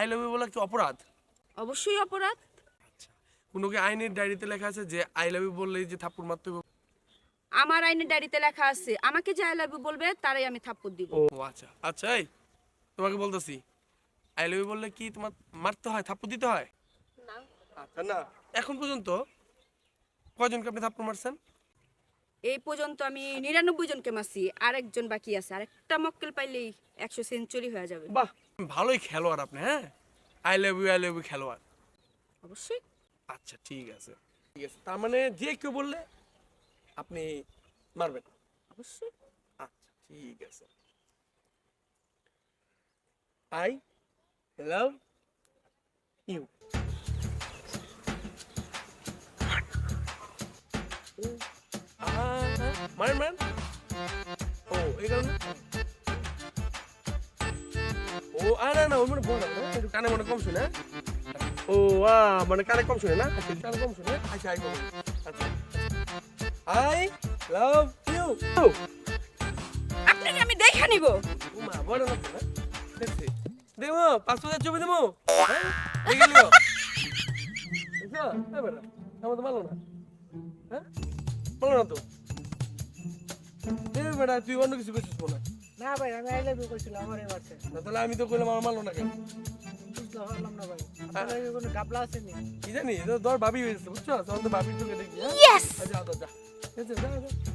I love you বলা কি অপরাধ? অবশ্যই অপরাধ। কোনো কি আইনের ডায়েরিতে লেখা আছে যে আই লাভ ইউ বললেই যে থাপ্পড় মারতে হবে? আমার আইনের ডায়েরিতে লেখা আছে আমাকে যে আই লাভ ইউ বলবে তারাই আমি থাপ্পড় দিব। ও আচ্ছা আচ্ছা এই তোমাকে বলতেছি আই লাভ ইউ বললে কি তোমার মারতে হয় থাপ্পড় দিতে হয়? না। আচ্ছা না এখন পর্যন্ত কয়জনকে আপনি থাপ্পড় মারছেন? এই পর্যন্ত আমি নিরানব্বই জনকে মারছি আরেকজন বাকি আছে আরেকটা মক্কেল পাইলেই একশো সেঞ্চুরি হয়ে যাবে। বাহ ভালোই খেলোয়াড় আপনি হ্যাঁ? I love you I love you খেলোয়াড়। অবশ্যই। আচ্ছা ঠিক আছে। ঠিক আছে তার মানে যে কেউ বললে আপনি মারবেন। অবশ্যই। আচ্ছা ঠিক আছে। আই লাভ ইউ মারেন মারেন ও এই কারণে ও আ না না ওর মানে বল না একটু কানে মনে কম শুনে? ও আ মানে কানে কম শুনে না? আচ্ছা কানে কম শুনে। আচ্ছা আই আচ্ছা। I love you. আপনাকে আমি দেখা নিব। উমা বড় না? দেখছি। দেবো পাঁচশো হাজার ছবি দেবো? হ্যাঁ? দেখে বেটা, আমার তো ভালো না। হ্যাঁ? ভালো না তো। এই বেটা তুই অন্য কিছু করছিস মনে। না ভাই আমি আই লাভ ইউ কইছিলাম আমারই মারছে না তাহলে আমি তো কইলাম আমার মারলো না কেন? বুঝতে পারলাম না ভাই। আমার কি কোনো গাবলা আছে নি কি জানি তো ভাবি হয়েছে বুঝছ? তখন তো ভাবির চোখে দেখি হ্যাঁ? আচ্ছা, যা যা যা।